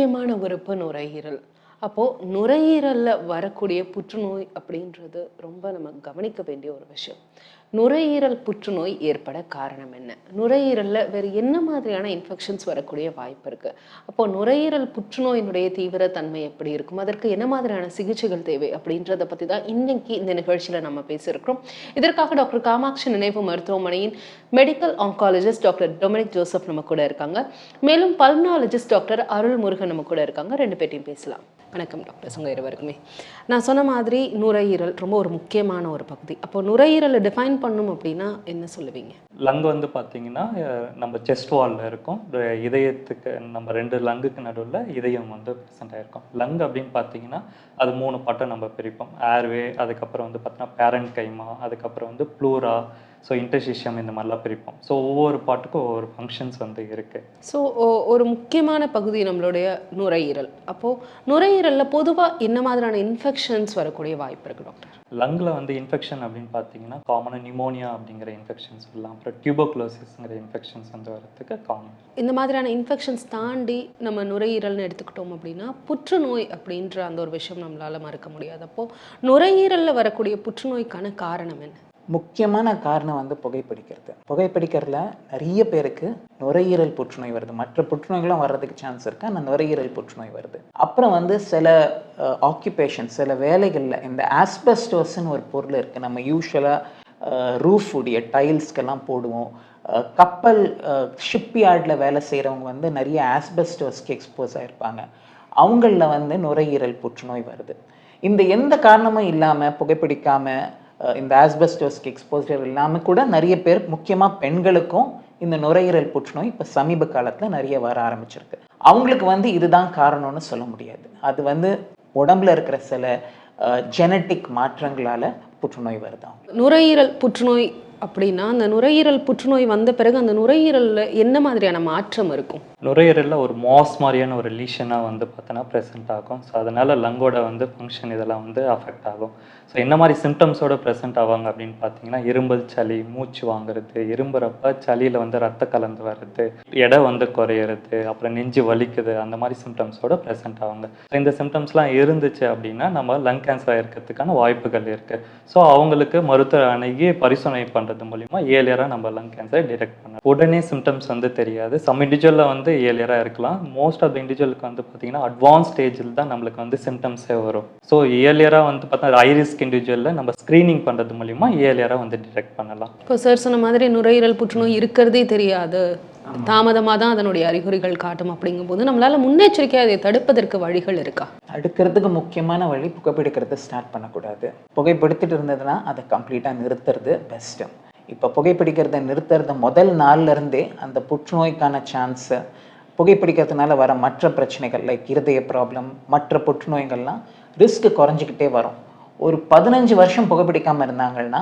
முக்கியமான உறுப்பு நுரையீரல். அப்போது நுரையீரலில் வரக்கூடிய புற்றுநோய் அப்படின்றது ரொம்ப நம்ம கவனிக்க வேண்டிய ஒரு விஷயம். நுரையீரல் புற்றுநோய் ஏற்பட காரணம் என்ன? நுரையீரலில் வேறு என்ன மாதிரியான இன்ஃபெக்ஷன்ஸ் வரக்கூடிய வாய்ப்பு இருக்குது அப்போது நுரையீரல் புற்றுநோயினுடைய தீவிர தன்மை எப்படி இருக்கும்? அதற்கு என்ன மாதிரியான சிகிச்சைகள் தேவை அப்படின்றத பற்றி தான் இன்னைக்கு இந்த நிகழ்ச்சியில் நம்ம பேசியிருக்கிறோம். இதற்காக டாக்டர் காமாட்சி நினைவு மருத்துவமனையின் medical oncologist doctor Dominic Joseph நம்ம கூட இருக்காங்க. மேலும் பல்மனாலஜிஸ்ட் டாக்டர் அருள் முருகன் நம்ம கூட இருக்காங்க. ரெண்டு பேர்ட்டையும் பேசலாம். வணக்கம் டாக்டர். சுங்க இருவருக்குமே. நான் சொன்ன மாதிரி நுரையீரல் ரொம்ப ஒரு முக்கியமான ஒரு பகுதி. அப்போ நுரையீரலை டிஃபைன் பண்ணும் அப்படின்னா என்ன சொல்லுவீங்க? லங் வந்து பார்த்தீங்கன்னா நம்ம செஸ்ட் வாலில் இருக்கும். இதயத்துக்கு நம்ம ரெண்டு லங்குக்கு நடுவில் இதயம் வந்து ப்ரெசென்ட் ஆகிருக்கும் லங் அப்படின்னு பார்த்தீங்கன்னா அது மூணு பாட்டம் நம்ம பிரிப்போம். ஏர்வே அதுக்கப்புறம் வந்து பார்த்தீங்கன்னா பேரண்ட் கைமா அதுக்கப்புறம் வந்து ப்ளூரா ஸோ இன்டர்சிஷியம் இந்த மாதிரிலாம் பிரிப்போம். ஸோ ஒவ்வொரு பாட்டுக்கும் ஒவ்வொரு ஃபங்க்ஷன்ஸ் வந்து இருக்குது ஸோ ஒரு முக்கியமான பகுதி நம்மளுடைய நுரையீரல். அப்போது நுரையீரலில் பொதுவாக என்ன மாதிரியான இன்ஃபெக்ஷன்ஸ் வரக்கூடிய வாய்ப்பு இருக்குது டாக்டர் லங்கில் வந்து இன்ஃபெக்ஷன் அப்படின்னு பார்த்தீங்கன்னா காமனாக நிமோனியா அப்படிங்கிற இன்ஃபெக்ஷன்ஸ் சொல்லலாம் அப்புறம் டியூபோக்ளோசிஸ்ங்கிற இன்ஃபெக்ஷன்ஸ் வந்து வரதுக்கு காமன் இந்த மாதிரியான இன்ஃபெக்ஷன்ஸ் தாண்டி நம்ம நுரையீரல்னு எடுத்துக்கிட்டோம் அப்படின்னா புற்றுநோய் அப்படின்ற அந்த ஒரு விஷயம் நம்மளால மறுக்க முடியாது. அப்போது நுரையீரலில் வரக்கூடிய புற்றுநோய்க்கான காரணம் என்ன? முக்கியமான காரணம் வந்து புகைப்பிடிக்கிறது. புகைப்பிடிக்கிறதுல நிறைய பேருக்கு நுரையீரல் புற்றுநோய் வருது. மற்ற புற்றுநோய்களும் வர்றதுக்கு சான்ஸ் இருக்கு. ஆனால் நுரையீரல் புற்றுநோய் வருது. அப்புறம் வந்து சில ஆக்குபேஷன் சில வேலைகளில் இந்த ஆஸ்பெஸ்டோஸ்ன்னு ஒரு பொருள் இருக்குது நம்ம யூஸ்வலாக ரூஃப் உடைய டைல்ஸ்க்கெல்லாம் போடுவோம். கப்பல் ஷிப் யார்டில் வேலை செய்கிறவங்க வந்து நிறைய ஆஸ்பெஸ்டோஸ்க்கு எக்ஸ்போஸ் ஆகிருப்பாங்க அவங்களில் வந்து நுரையீரல் புற்றுநோய் வருது. இந்த எந்த காரணமும் இல்லாமல் புகைப்பிடிக்காமல் இந்த ஆஸ்பெஸ்டோஸ்க்கு எக்ஸ்போசர் இல்லாமல் கூட நிறைய பேர் முக்கியமாக பெண்களுக்கும் இந்த நுரையீரல் புற்றுநோய் இப்போ சமீப காலத்தில் நிறைய வர ஆரம்பிச்சிருக்கு. அவங்களுக்கு வந்து இதுதான் காரணம்னு சொல்ல முடியாது. அது வந்து உடம்புல இருக்கிற சில ஜெனட்டிக் மாற்றங்களால் புற்றுநோய் வருதான் நுரையீரல் புற்றுநோய் அப்படின்னா அந்த நுரையீரல் புற்றுநோய் வந்த பிறகு அந்த நுரையீரலில் என்ன மாதிரியான மாற்றம் இருக்கும்? நுரையீரலில் ஒரு மாஸ் மாதிரியான ஒரு லீஷனாக வந்து பார்த்தோன்னா ப்ரெசென்ட் ஆகும். ஸோ அதனால் லங்கோட வந்து ஃபங்க்ஷன் இதெல்லாம் வந்து அஃபெக்ட் ஆகும். ஸோ என்ன மாதிரி சிம்டம்ஸோட ப்ரெசென்ட் ஆவாங்க அப்படின்னு பார்த்தீங்கன்னா இரும்பல் சளி மூச்சு வாங்குறது இரும்புறப்ப சளியில் வந்து ரத்த கலந்து வர்றது எடை வந்து குறையிறது அப்புறம் நெஞ்சு வலிக்குது அந்த மாதிரி சிம்டம்ஸோட ப்ரெசென்ட் ஆவாங்க. ஸோ இந்த சிம்டம்ஸ்லாம் இருந்துச்சு அப்படின்னா நம்ம லங் கேன்சர் இருக்கிறதுக்கான வாய்ப்புகள் இருக்குது ஸோ அவங்களுக்கு மருத்துவ அணுகி பரிசோதனை பண்ணுறது மூலிமா ஏலியராக நம்ம லங் கேன்சரை டிடெக்ட் பண்ணலாம். உடனே சிம்டம்ஸ் வந்து தெரியாது. சம் இண்டிவிஜுவலில் வந்து ஏழியராக இருக்கலாம். மோஸ்ட் ஆஃப் த இண்டிவிஜுவலுக்கு வந்து பார்த்தீங்கன்னா அட்வான்ஸ் ஸ்டேஜில் தான் நம்மளுக்கு வந்து சிம்டம்ஸே வரும். ஸோ ஏலியராக வந்து பார்த்தா ஹை இண்டிவிஜுவலில் நம்ம ஸ்க்ரீனிங் பண்ணுறது மூலிமா ஏலியராக வந்து டிடெக்ட் பண்ணலாம். இப்போ சார் சொன்ன மாதிரி நுரையீரல் புற்றுநோய் இருக்கிறதே தெரியாது. தாமதமாக தான் அதனுடைய அறிகுறிகள் காட்டும் அப்படிங்கும்போது நம்மளால முன்னெச்சரிக்கையாக அதை தடுப்பதற்கு வழிகள் இருக்கா? அடுக்கிறதுக்கு முக்கியமான வழி புகைப்பிடிக்கிறத ஸ்டார்ட் பண்ணக்கூடாது. புகைப்பிடித்துட்டு இருந்ததுன்னா அதை கம்ப்ளீட்டாக நிறுத்துறது பெஸ்ட்டு இப்போ புகைப்பிடிக்கிறத நிறுத்துறது முதல் நாள்ல இருந்தே அந்த புற்றுநோய்க்கான சான்ஸு புகைப்பிடிக்கிறதுனால வர மற்ற பிரச்சனைகள் லைக் இருதய ப்ராப்ளம் மற்ற புற்றுநோய்கள்லாம் ரிஸ்க் குறைஞ்சிக்கிட்டே வரும். ஒரு பதினஞ்சு வருஷம் புகைப்பிடிக்காமல் இருந்தாங்கன்னா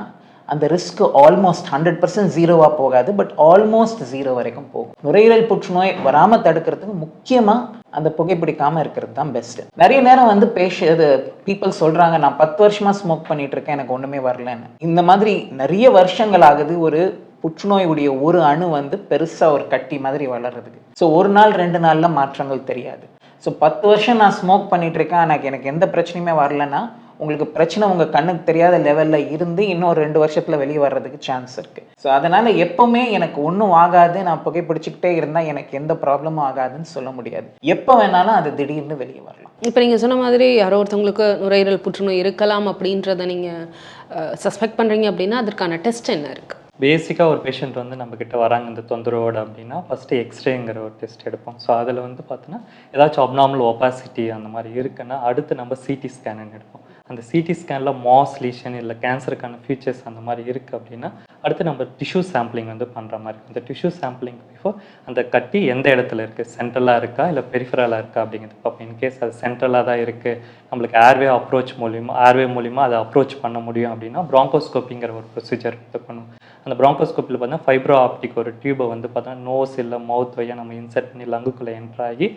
அந்த ரிஸ்க் ஆல்மோஸ்ட் ஹண்ட்ரட் பர்சன்ட் ஜீரோவாக போகாது பட் ஆல்மோஸ்ட் ஜீரோ வரைக்கும் போகும். நுரையீரல் புற்றுநோய் வராமல் தடுக்கிறதுக்கு முக்கியமாக அந்த புகைப்பிடிக்காமல் இருக்கிறது தான் பெஸ்ட்டு நிறைய நேரம் வந்து பேஷ இது பீப்புள் சொல்கிறாங்க நான் பத்து வருஷமாக ஸ்மோக் பண்ணிகிட்டு இருக்கேன் எனக்கு ஒன்றுமே வரலன்னு. இந்த மாதிரி நிறைய வருஷங்கள் ஆகுது ஒரு புற்றுநோயுடைய ஒரு அணு வந்து பெருசாக ஒரு கட்டி மாதிரி வளர்றதுக்கு. ஸோ ஒரு நாள் ரெண்டு நாளில் மாற்றங்கள் தெரியாது. ஸோ பத்து வருஷம் நான் ஸ்மோக் பண்ணிகிட்ருக்கேன் எனக்கு எனக்கு எந்த பிரச்சனையுமே வரலன்னா உங்களுக்கு பிரச்சனை உங்கள் கண்ணுக்கு தெரியாத லெவலில் இருந்து இன்னும் ஒரு ரெண்டு வருஷத்தில் வெளியே வர்றதுக்கு சான்ஸ் இருக்குது ஸோ அதனால் எப்போவுமே எனக்கு ஒன்றும் ஆகாது. நான் புகைப்பிடிச்சிக்கிட்டே இருந்தால் எனக்கு எந்த ப்ராப்ளமும் ஆகாதுன்னு சொல்ல முடியாது. எப்போ வேணாலும் அது திடீர்னு வெளியே வரலாம். இப்போ நீங்கள் சொன்ன மாதிரி யாரோ ஒருத்தவங்களுக்கு நுரையீரல் புற்றுநோய் இருக்கலாம் அப்படின்றத நீங்கள் சஸ்பெக்ட் பண்ணுறீங்க அப்படின்னா அதற்கான டெஸ்ட் என்ன இருக்குது பேசிக்காக ஒரு பேஷண்ட் வந்து நம்ம கிட்ட வராங்க. இந்த தொந்தரவோடு அப்படின்னா ஃபஸ்ட்டு எக்ஸ்ரேங்கிற ஒரு டெஸ்ட் எடுப்போம். ஸோ அதில் வந்து பார்த்தோன்னா ஏதாச்சும் அப்நார்மல் ஒபாசிட்டி அந்த மாதிரி இருக்குன்னா அடுத்து நம்ம சிடி ஸ்கேன் எடுப்போம். அந்த சிடி ஸ்கேனில் மாஸ் லீஷன் இல்லை கேன்சருக்கான ஃபியூச்சர்ஸ் அந்த மாதிரி இருக்குது அப்படின்னா அடுத்து நம்ம டிஷ்யூ சாம்பிளிங் வந்து பண்ணுற மாதிரி அந்த டிஷ்யூ சாம்பிளிங் பிஃபோர் அந்த கட்டி எந்த இடத்துல இருக்குது சென்ட்ரலாக இருக்கா? இல்லை பெரிஃபரலாக இருக்கா அப்படிங்கிறது பார்ப்போம். இன்கேஸ் அது சென்ட்ரலாக தான் இருக்குது நம்மளுக்கு ஏர்வே அப்ரோச் மூலியமாக ஏர்வே மூலிமா அதை அப்ரோச் பண்ண முடியும் அப்படின்னா ப்ராங்கோஸ்கோப்பிங்கிற ஒரு ப்ரொசீஜர் வந்து பண்ணுவோம் அந்த ப்ராங்கோஸ்கோப்பில் பார்த்தீங்கன்னா ஃபைப்ரோ ஆப்டிக் ஒரு டியூபை வந்து பார்த்தோன்னா நோஸ் இல்லை மவுத் வழியாக நம்ம இன்செர்ட் பண்ணி லங்குக்குள்ளே என்ட்ராகி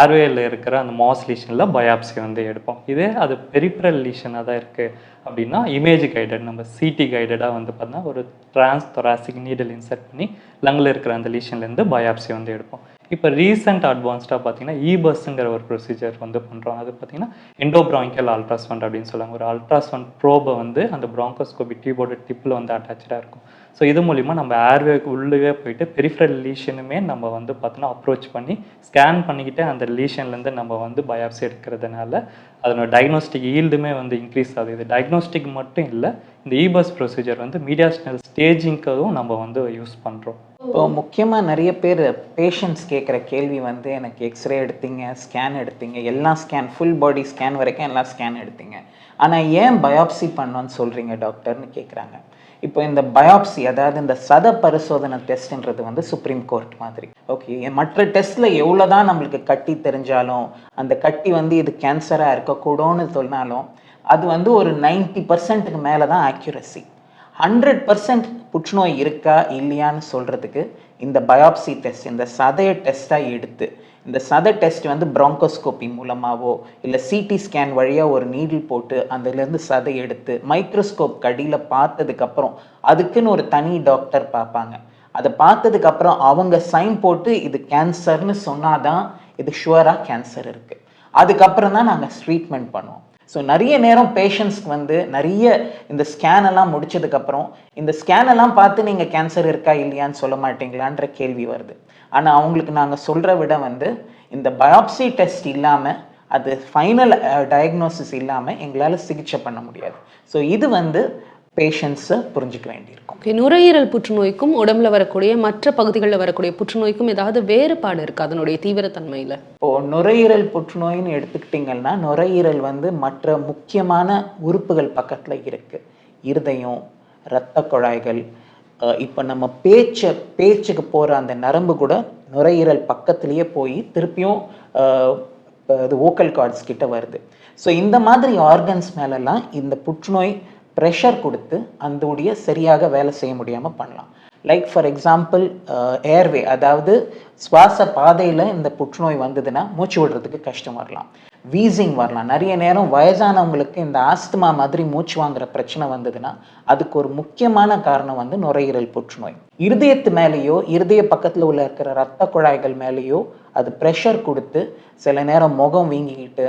ஏர்வேயில் இருக்கிற அந்த மாஸ் லீஷனில் பயாப்சி வந்து எடுப்போம். இதே அது பெரிப்ரல் லீஷனாக தான் இருக்குது அப்படின்னா இமேஜ் கைடட் நம்ம சிடி கைடடாக வந்து பார்த்தோன்னா ஒரு டிரான்ஸ் தொராசிக் நீடல் இன்செர்ட் பண்ணி லங்கில் இருக்கிற அந்த லீஷன்லேருந்து பயாப்சி வந்து எடுப்போம். இப்போ ரீசெண்ட் அட்வான்ஸ்டாக பார்த்தீங்கன்னா இபஸ்ங்கிற ஒரு ப்ரொசீஜர் வந்து பண்ணுறோம் அது பார்த்தீங்கன்னா எண்டோப்ராங்கிக்கல் அல்ட்ராசவுண்ட் அப்படின்னு சொல்லுவாங்க. ஒரு அல்ட்ராசவுண்ட் ப்ரோபை வந்து அந்த ப்ராங்கோஸ்கோபி டியூபோட டிப்பில் வந்து அட்டாச்சாக இருக்கும். ஸோ இது மூலிமா நம்ம ஏர்வேக்கு உள்ளவே போயிட்டு பெரிஃபரல் லீஷனுமே நம்ம வந்து பார்த்தோன்னா அப்ரோச் பண்ணி ஸ்கேன் பண்ணிக்கிட்டே அந்த லீஷன்லேருந்து நம்ம வந்து பயாப்சி எடுக்கிறதுனால அதனோட டயக்னோஸ்டிக் ஈல்டுமே வந்து இன்க்ரீஸ் ஆகுது. இது டயக்னோஸ்டிக் மட்டும் இல்லை இந்த இபஸ் ப்ரொசீஜர் வந்து மீடியாஸ்னல் ஸ்டேஜிங்க்கும் நம்ம வந்து யூஸ் பண்ணுறோம் இப்போ முக்கியமாக நிறைய பேர் பேஷண்ட்ஸ் கேட்குற கேள்வி வந்து எனக்கு எக்ஸ்ரே எடுத்தீங்க ஸ்கேன் எடுத்தீங்க எல்லாம் ஸ்கேன் ஃபுல் பாடி ஸ்கேன் வரைக்கும் எல்லாம் ஸ்கேன் எடுத்தீங்க. ஆனால் ஏன் பயாப்சி பண்ணோன்னு சொல்கிறீங்க டாக்டர்னு கேட்குறாங்க. இப்போ இந்த பயாப்சி அதாவது இந்த சத பரிசோதனை டெஸ்ட்ன்றது வந்து சுப்ரீம் கோர்ட் மாதிரி. ஓகே மற்ற டெஸ்ட்டில் எவ்வளோ தான் நம்மளுக்கு கட்டி தெரிஞ்சாலும் அந்த கட்டி வந்து இது கேன்சராக இருக்கக்கூடும்னு சொன்னாலும் அது வந்து ஒரு நைன்ட்டி பர்சன்ட்டுக்கு மேலே தான் ஆக்யூரஸி ஹண்ட்ரட் பர்சன்ட் புற்றுநோய் இருக்கா இல்லையான்னு சொல்கிறதுக்கு இந்த பயாப்சி டெஸ்ட் இந்த சதைய டெஸ்ட்டாக எடுத்து இந்த சதை டெஸ்ட் வந்து ப்ராங்கோஸ்கோப்பி மூலமாகவோ இல்லை சிடி ஸ்கேன் வழியாக ஒரு நீடில் போட்டு அதுலேருந்து சதை எடுத்து மைக்ரோஸ்கோப் கடியில் பார்த்ததுக்கப்புறம் அதுக்குன்னு ஒரு தனி டாக்டர் பார்ப்பாங்க. அதை பார்த்ததுக்கப்புறம் அவங்க சைன் போட்டு இது கேன்சர்னு சொன்னாதான் இது ஷுவராக கேன்சர் இருக்குது அதுக்கப்புறம் தான் நாங்கள் ட்ரீட்மெண்ட் பண்ணுவோம். ஸோ நிறைய நேரம் பேஷண்ட்ஸ்க்கு வந்து நிறைய இந்த ஸ்கேன் எல்லாம் முடிச்சதுக்கப்புறம் இந்த ஸ்கேன் எல்லாம் பார்த்து நீங்கள் கேன்சர் இருக்கா இல்லையான்னு சொல்ல மாட்டீங்களான்ற கேள்வி வருது. ஆனால் அவங்களுக்கு நாங்கள் சொல்கிற விட வந்து இந்த பயாப்சி டெஸ்ட் இல்லாமல் அது ஃபைனல் டயக்னோசிஸ் இல்லாமல் எங்களால் சிகிச்சை பண்ண முடியாது. ஸோ இது வந்து பேஷண்ட்ஸை புரிஞ்சுக்க வேண்டியிருக்கும். ஓகே நுரையீரல் புற்றுநோய்க்கும் உடம்புல வரக்கூடிய மற்ற பகுதிகளில் வரக்கூடிய புற்றுநோய்க்கும் ஏதாவது வேறுபாடு இருக்கு அதனுடைய தீவிரத்தன்மையில? இப்போ நுரையீரல் புற்றுநோயின்னு எடுத்துக்கிட்டிங்கன்னா நுரையீரல் வந்து மற்ற முக்கியமான உறுப்புகள் பக்கத்தில் இருக்கு. இருதயம் இரத்த குழாய்கள் இப்போ நம்ம பேச்சை பேச்சுக்கு போகிற அந்த நரம்பு கூட நுரையீரல் பக்கத்துலேயே போய் திருப்பியும் இது ஓக்கல் கார்ட்ஸ் கிட்ட வருது. ஸோ இந்த மாதிரி ஆர்கன்ஸ் மேலெல்லாம் இந்த புற்றுநோய் ப்ரெஷர் கொடுத்து அந்தோடைய சரியாக வேலை செய்ய முடியாமல் பண்ணலாம். லைக் ஃபார் எக்ஸாம்பிள் ஏர்வே அதாவது சுவாச பாதையில் இந்த புற்றுநோய் வந்ததுன்னா மூச்சு விடுறதுக்கு கஷ்டம் வரலாம். வீசிங் வரலாம். நிறைய நேரம் வயதானவங்களுக்கு இந்த ஆஸ்துமா மாதிரி மூச்சு வாங்குற பிரச்சனை வந்ததுன்னா அதுக்கு ஒரு முக்கியமான காரணம் வந்து நுரையீரல் புற்றுநோய். இருதயத்து மேலேயோ இருதய பக்கத்தில் உள்ள இருக்கிற ரத்த குழாய்கள் மேலேயோ அது ப்ரெஷர் கொடுத்து சில நேரம் முகம் வீங்கிக்கிட்டு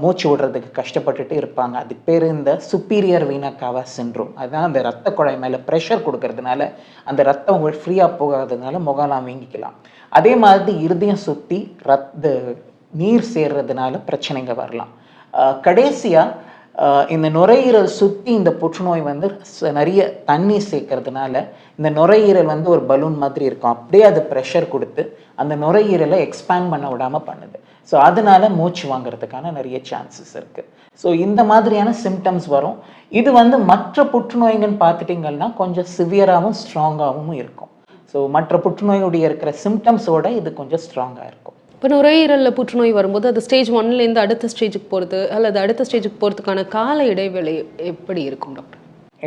மூச்சு விடுறதுக்கு கஷ்டப்பட்டுட்டு இருப்பாங்க. அது பேர் இந்த சுப்பீரியர் வீனா சின்ரோம் அதுதான் அந்த ரத்த குழாய் மேலே ப்ரெஷர் கொடுக்கறதுனால அந்த ரத்தம் ஃப்ரீயாக போகாததுனால முகலாம் வீங்கிக்கலாம். அதே மாதிரி இருதயம் சுற்றி ரத்த நீர் சேர்றதுனால பிரச்சனைங்க வரலாம். கடைசியாக இந்த நுரையீரல் சுற்றி இந்த புற்றுநோய் வந்து ச- நிறைய தண்ணி சேர்க்கறதுனால இந்த நுரையீரல் வந்து ஒரு பலூன் மாதிரி இருக்கும். அப்படியே அது ப்ரெஷர் கொடுத்து அந்த நுரையீரலை எக்ஸ்பேண்ட் பண்ண விடாமல் பண்ணுது. ஸோ அதனால மூச்சு வாங்குறதுக்கான நிறைய சான்சஸ் இருக்கு. ஸோ இந்த மாதிரியான சிம்டம்ஸ் வரும். இது வந்து மற்ற புற்றுநோய்கள்னு பார்த்துட்டிங்கன்னா கொஞ்சம் சிவியராகவும் ஸ்ட்ராங்காகவும் இருக்கும். ஸோ மற்ற புற்றுநோயுடைய இருக்கிற சிம்டம்ஸோட இது கொஞ்சம் ஸ்ட்ராங்காக இருக்கும். இப்போ நுரையீரல்ல புற்றுநோய் வரும்போது அது ஸ்டேஜ் ஒன்லேருந்து அடுத்த ஸ்டேஜுக்கு போகிறது அல்லது அடுத்த ஸ்டேஜுக்கு போகிறதுக்கான கால இடைவேளை எப்படி இருக்கும் டாக்டர்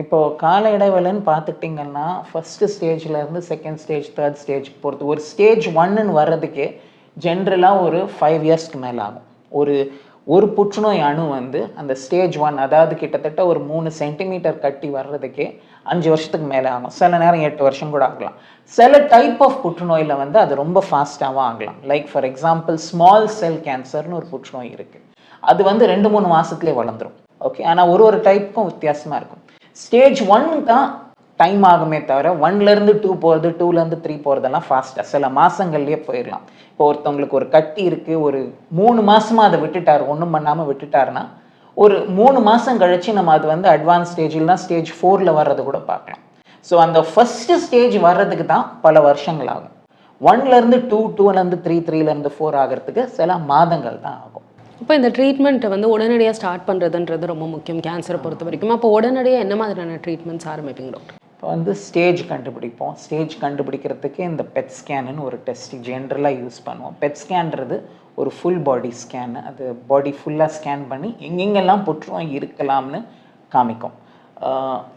இப்போ கால இடைவேளைன்னு பார்த்துட்டிங்கன்னா ஃபஸ்ட்டு ஸ்டேஜ்ல இருந்து செகண்ட் ஸ்டேஜ் தேர்ட் ஸ்டேஜ்க்கு போகிறது ஒரு ஸ்டேஜ் ஒன்னுன்னு வர்றதுக்கே ஜென்ரலாக ஒரு ஃபைவ் இயர்ஸ்க்கு மேலே ஆகும். ஒரு ஒரு புற்றுநோய் அணு வந்து அந்த ஸ்டேஜ் ஒன் அதாவது கிட்டத்தட்ட ஒரு மூணு சென்டிமீட்டர் கட்டி வர்றதுக்கே அஞ்சு வருஷத்துக்கு மேலே ஆகும். சில நேரம் எட்டு வருஷம் கூட ஆகலாம். சில டைப் ஆஃப் புற்றுநோயில் வந்து அது ரொம்ப ஃபாஸ்ட்டாகவும் ஆகலாம். Like for example small cell கேன்சர்னு ஒரு புற்றுநோய் இருக்குது அது வந்து ரெண்டு மூணு மாதத்துலேயே வளர்ந்துரும். ஓகே ஆனால் ஒரு ஒரு டைப்புக்கும் வித்தியாசமாக இருக்கும். ஸ்டேஜ் ஒன் தான் டைம் ஆகுமே தவிர ஒன்லேருந்து டூ போகிறது டூலேருந்து த்ரீ போகிறதெல்லாம் ஃபாஸ்ட்டாக சில மாதங்கள்லேயே போயிடலாம் இப்போ ஒருத்தவங்களுக்கு ஒரு கட்டி இருக்கு ஒரு மூணு மாதமாக அதை விட்டுட்டார் ஒன்றும் பண்ணாமல் விட்டுட்டாருன்னா ஒரு மூணு மாதம் கழிச்சு நம்ம அது வந்து அட்வான்ஸ் ஸ்டேஜில்னா ஸ்டேஜ் ஃபோரில் வர்றது கூட பார்க்கலாம். ஸோ அந்த ஃபஸ்ட்டு ஸ்டேஜ் வர்றதுக்கு தான் பல வருஷங்கள் ஆகும். ஒன்லேருந்து டூ டூலேருந்து த்ரீ த்ரீலேருந்து ஃபோர் ஆகிறதுக்கு சில மாதங்கள் தான் ஆகும். இப்போ இந்த ட்ரீட்மெண்ட்டை வந்து உடனடியாக ஸ்டார்ட் பண்ணுறதுன்றது ரொம்ப முக்கியம் கேன்சரை பொறுத்த வரைக்கும். அப்போ உடனடியாக என்ன மாதிரியான ட்ரீட்மெண்ட்ஸ் ஆரம்பிப்பீங்க டாக்டர் இப்போ வந்து ஸ்டேஜ் கண்டுபிடிப்போம். ஸ்டேஜ் கண்டுபிடிக்கிறதுக்கு இந்த பெட் ஸ்கேனுன்னு ஒரு டெஸ்ட் ஜென்ரலாக யூஸ் பண்ணுவோம். பெட் ஸ்கேன்றது ஒரு ஃபுல் பாடி ஸ்கேனு அது பாடி ஃபுல்லாக ஸ்கேன் பண்ணி எங்கெங்கெல்லாம் புற்றுநோய் இருக்கலாம்னு காமிக்கும்.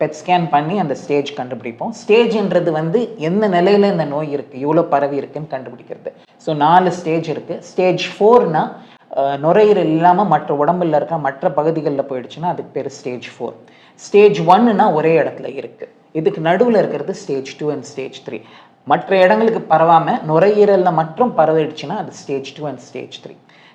பெட் ஸ்கேன் பண்ணி அந்த ஸ்டேஜ் கண்டுபிடிப்போம். ஸ்டேஜ்ன்றது வந்து எந்த நிலையில் இந்த நோய் இருக்குது எவ்வளோ பரவி இருக்குன்னு கண்டுபிடிக்கிறது. ஸோ நாலு ஸ்டேஜ் இருக்குது ஸ்டேஜ் ஃபோர்னா நுரையீரல் இல்லாமல் மற்ற உடம்புல இருக்க மற்ற பகுதிகளில் போயிடுச்சுன்னா அதுக்கு பேர் ஸ்டேஜ் ஃபோர் ஸ்டேஜ் ஒன்னுனா ஒரே இடத்துல இருக்குது இதுக்கு நடுவில் இருக்கிறது stage two and stage three மற்ற இடங்களுக்கு பரவாமல் நுரையீரலில் மட்டும் பரவிடுச்சுன்னா அது stage two and stage three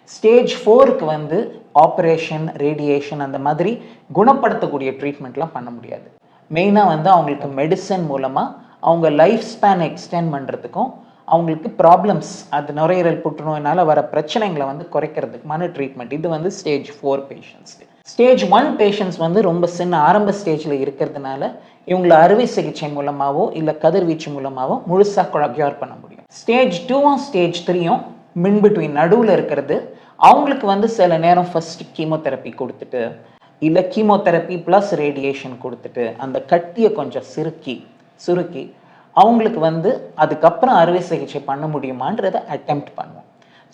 stage ஃபோருக்கு வந்து ஆப்ரேஷன் ரேடியேஷன் அந்த மாதிரி குணப்படுத்தக்கூடிய ட்ரீட்மெண்ட்லாம் பண்ண முடியாது. மெயினாக வந்து அவங்களுக்கு மெடிசன் மூலமாக அவங்க லைஃப் ஸ்பேன் எக்ஸ்டெண்ட் பண்ணுறதுக்கும் அவங்களுக்கு ப்ராப்ளம்ஸ் அது நுரையீரல் புற்றுநோயினால் வர பிரச்சனைகளை வந்து குறைக்கிறதுக்குமான ட்ரீட்மெண்ட் இது வந்து ஸ்டேஜ் ஃபோர் பேஷண்ட்ஸ்க்கு ஸ்டேஜ் ஒன் பேஷண்ட்ஸ் வந்து ரொம்ப சின்ன ஆரம்ப ஸ்டேஜில் இருக்கிறதுனால இவங்களை அறுவை சிகிச்சை மூலமாகவோ இல்லை கதிர்வீச்சு மூலமாகவோ முழுசாக க்யூர் பண்ண முடியும். ஸ்டேஜ் டூவும் ஸ்டேஜ் த்ரீயும் மின் பிட்வீன் நடுவில் இருக்கிறது. அவங்களுக்கு வந்து சில நேரம் ஃபர்ஸ்ட் கீமோதெரப்பி கொடுத்துட்டு இல்லை கீமோதெரப்பி ப்ளஸ் ரேடியேஷன் கொடுத்துட்டு அந்த கட்டியை கொஞ்சம் சிறுக்கி சுருக்கி அவங்களுக்கு வந்து அதுக்கப்புறம் அறுவை சிகிச்சை பண்ண முடியுமான்றதை அட்டெம்ப்ட் பண்ணுவோம்.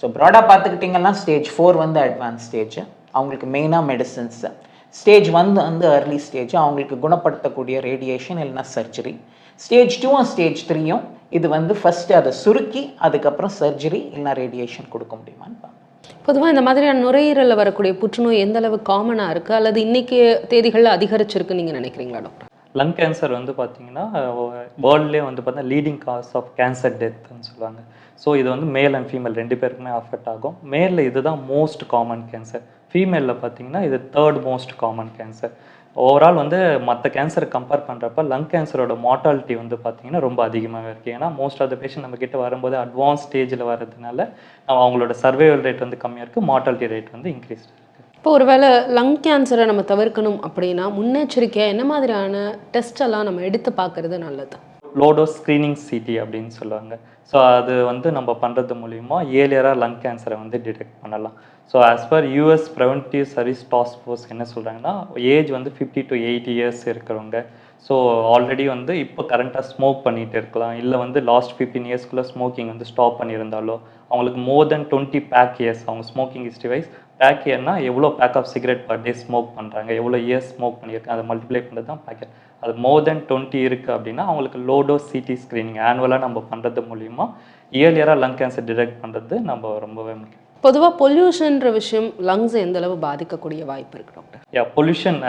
ஸோ ப்ராடாக பார்த்துக்கிட்டிங்கன்னா ஸ்டேஜ் ஃபோர் வந்து அட்வான்ஸ் ஸ்டேஜ் அவங்களுக்கு மெயினாக மெடிசன்ஸ் ஸ்டேஜ் ஒன் வந்து அர்லி ஸ்டேஜ் அவங்களுக்கு குணப்படுத்தக்கூடிய ரேடியேஷன் இல்லைன்னா சர்ஜரி ஸ்டேஜ் டூவும் ஸ்டேஜ் த்ரீயும் இது வந்து ஃபஸ்ட்டு அதை சுருக்கி அதுக்கப்புறம் சர்ஜரி இல்லைன்னா ரேடியேஷன் கொடுக்க முடியுமான்னு பார்ப்போம். பொதுவாக இந்த மாதிரியான நுரையீரலில் வரக்கூடிய புற்றுநோய் எந்த அளவு காமனாக இருக்குது அல்லது இன்னைக்கு தேதிகளில் அதிகரிச்சிருக்குன்னு நீங்கள் நினைக்கிறீங்களா டாக்டர் லங் கேன்சர் வந்து பார்த்தீங்கன்னா வேர்ல்ட்லேயே வந்து பார்த்தீங்கன்னா லீடிங் காஸ் ஆஃப் கேன்சர் டெத்னு சொல்லுவாங்க. ஸோ இது வந்து மேல் அண்ட் ஃபீமேல் ரெண்டு பேருக்குமே அஃபெக்ட் ஆகும். மேலில் இதுதான் மோஸ்ட் காமன் கேன்சர் ஃபீமேலில் பார்த்தீங்கன்னா இது third most common cancer overall வந்து மற்ற கேன்சரை கம்பேர் பண்ணுறப்ப லங் கேன்சரோட மார்ட்டாலிட்டி வந்து பார்த்தீங்கன்னா ரொம்ப அதிகமாகவே இருக்குது ஏன்னா மோஸ்ட் ஆஃப் த பேஷண்ட் நம்ம கிட்ட வரும்போது அட்வான்ஸ் ஸ்டேஜில் வர்றதுனால அவங்களோட சர்வைவல் ரேட் வந்து கம்மியாக இருக்குது மார்ட்டாலிட்டி ரேட் வந்து இன்க்ரீஸ் இப்போ ஒருவேளை லங் கேன்சரை நம்ம தவிர்க்கணும் அப்படின்னா முன்னெச்சரிக்கையாக என்ன மாதிரியான டெஸ்ட் எல்லாம் நம்ம எடுத்து பார்க்கறது நல்லது? லோடோஸ் ஸ்க்ரீனிங் சிடி அப்படின்னு சொல்லுவாங்க. ஸோ அது வந்து நம்ம பண்ணுறது மூலிமா ஏலியராக லங் கேன்சரை வந்து டிடெக்ட் பண்ணலாம். So as per US preventive service task force என்ன சொல்கிறாங்கன்னா ஏஜ் வந்து ஃபிஃப்டி டு எயிட்டி இயர்ஸ் இருக்கிறவங்க. ஸோ ஆல்ரெடி வந்து இப்போ கரண்ட்டாக ஸ்மோக் பண்ணிகிட்டு இருக்கலாம். இல்லை வந்து லாஸ்ட் ஃபிஃப்டீன் இயர்ஸ்க்குள்ளே ஸ்மோக்கிங் வந்து ஸ்டாப் பண்ணியிருந்தாலோ அவங்களுக்கு more then twenty pack years அவங்க ஸ்மோக்கிங் ஹிஸ்ட்ரி வைஸ் பேக் இயர்னா எவ்வளோ pack of cigarette per day smoke பண்ணுறாங்க எவ்வளோ இயர்ஸ் ஸ்மோக் பண்ணியிருக்காங்க? அதை மல்டிப்ளை பண்ணுறது தான் பேக்கெட் அது மோர் தென் டுவெண்ட்டி இருக்குது அப்படின்னா அவங்களுக்கு லோடோ சிடி ஸ்க்ரீனிங் ஆனுவலாக நம்ம பண்ணுறது மூலிமா இயர்லியராக லங் கேன்சர் டிடெக்ட் பண்ணுறது நம்ம ரொம்பவே முக்கியம். பொதுவாக பொல்யூஷன்ற விஷயம் லங்ஸ் எந்த அளவு பாதிக்கக்கூடிய வாய்ப்பு இருக்கு டாக்டர் யா பொல்யூஷன்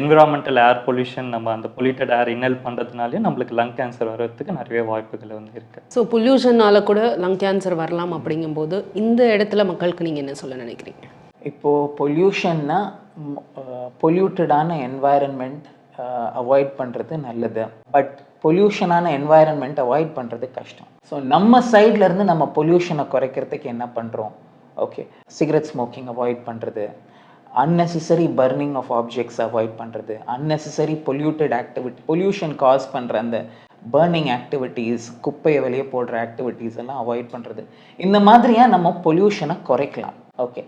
என்விரான்மெண்டல் ஏர் பொல்யூஷன் நம்ம அந்த பொல்யூட்டட் ஏர் இன்னல் பண்ணுறதுனாலே நம்மளுக்கு லங் கேன்சர் வர்றதுக்கு நிறைய வாய்ப்புகள் வந்து இருக்குது ஸோ பொல்யூஷனால கூட லங் கேன்சர் வரலாம் அப்படிங்கும்போது இந்த இடத்துல மக்களுக்கு நீங்கள் என்ன சொல்ல நினைக்கிறீங்க? இப்போது பொல்யூஷன்னா பொல்யூட்டடான என்வாயரன்மெண்ட் அவாய்ட் பண்ணுறது நல்லது. பட் பொல்யூஷனான என்வாயரன்மெண்ட் அவாய்ட் பண்ணுறது கஷ்டம். ஸோ நம்ம சைட்ல இருந்து நம்ம பொல்யூஷனை குறைக்கிறதுக்கு என்ன பண்ணுறோம் ஓகே சிகரெட் ஸ்மோக்கிங் அவாய்ட் பண்ணுறது unnecessary burning of objects avoid பண்ணுறது unnecessary polluted activity pollution cause பண்ணுற அந்த பர்னிங் ஆக்டிவிட்டீஸ் குப்பையை வெளியே போடுற ஆக்டிவிட்டீஸ் எல்லாம் அவாய்ட் பண்ணுறது இந்த மாதிரியாக நம்ம பொல்யூஷனை குறைக்கலாம். ஓகே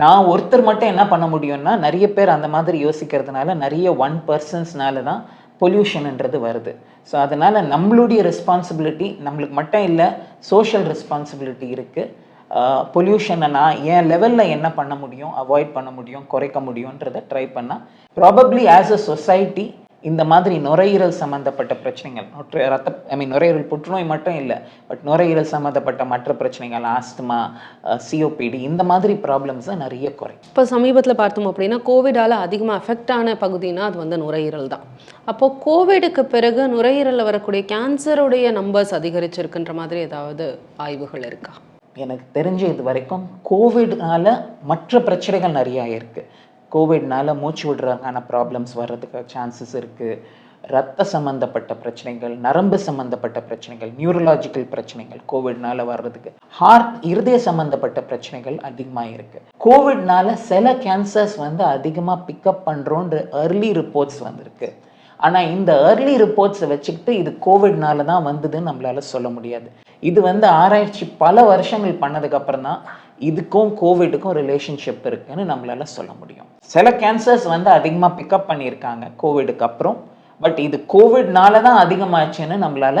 நான் ஒருத்தர் மட்டும் என்ன பண்ண முடியும்னா நிறைய பேர் அந்த மாதிரி யோசிக்கிறதுனால நிறைய ஒன் பர்சன்ஸ்னால தான் பொல்யூஷன்ன்றது வருது. ஸோ அதனால் நம்மளுடைய ரெஸ்பான்சிபிலிட்டி நம்மளுக்கு மட்டும் இல்லை சோஷியல் ரெஸ்பான்சிபிலிட்டி இருக்குது பொல்யூஷனை நான் என் லெவலில் என்ன பண்ண முடியும்? அவாய்ட் பண்ண முடியும்? குறைக்க முடியுன்றதை ட்ரை பண்ணால் ப்ராபப்ளி ஆஸ் அ சொசைட்டி இந்த மாதிரி நுரையீரல் சம்மந்தப்பட்ட பிரச்சனைகள் நொற்று ரத்த ஐ மீன் நுரையீரல் புற்றுநோய் மட்டும் இல்லை பட் நுரையீரல் சம்மந்தப்பட்ட மற்ற பிரச்சனைகள் ஆஸ்துமா சிஓபிடி இந்த மாதிரி ப்ராப்ளம்ஸை நிறைய குறை. இப்போ சமீபத்தில் பார்த்தோம் அப்படின்னா கோவிடால் அதிகமாக அஃபெக்ட் ஆன பகுதினா அது வந்து நுரையீரல் தான். அப்போது கோவிடுக்கு பிறகு நுரையீரலில் வரக்கூடிய கேன்சருடைய நம்பர்ஸ் அதிகரிச்சிருக்குன்ற மாதிரி ஏதாவது ஆய்வுகள் இருக்கா? எனக்கு தெரிஞ்ச இது வரைக்கும் கோவிட்னால மற்ற பிரச்சனைகள் நிறையா இருக்குது கோவிட்னால மூச்சு விடுறதுக்கான ப்ராப்ளம்ஸ் வர்றதுக்கு சான்சஸ் இருக்குது ரத்த சம்மந்தப்பட்ட பிரச்சனைகள் நரம்பு சம்மந்தப்பட்ட பிரச்சனைகள் நியூரலாஜிக்கல் பிரச்சனைகள் கோவிட்னால வர்றதுக்கு. ஹார்ட் இருதய சம்மந்தப்பட்ட பிரச்சனைகள் அதிகமாக இருக்குது கோவிட்னால சில கேன்சர்ஸ் வந்து அதிகமாக பிக்கப் பண்ணுறோன்ற அர்லி ரிப்போர்ட்ஸ் வந்திருக்கு. ஆனால் இந்த ஏர்லி ரிப்போர்ட்ஸை வச்சுக்கிட்டு இது கோவிட்னால தான் வந்ததுன்னு நம்மளால சொல்ல முடியாது. இது வந்து ஆராய்ச்சி பல வருஷங்கள் பண்ணதுக்கப்புறம் தான் இதுக்கும் கோவிடுக்கும் ரிலேஷன்ஷிப் இருக்குன்னு நம்மளால சொல்ல முடியும். சில கேன்சர்ஸ் வந்து அதிகமாக பிக்கப் பண்ணியிருக்காங்க கோவிடுக்கு அப்புறம். பட் இது கோவிட்னால தான் அதிகமாச்சுன்னு நம்மளால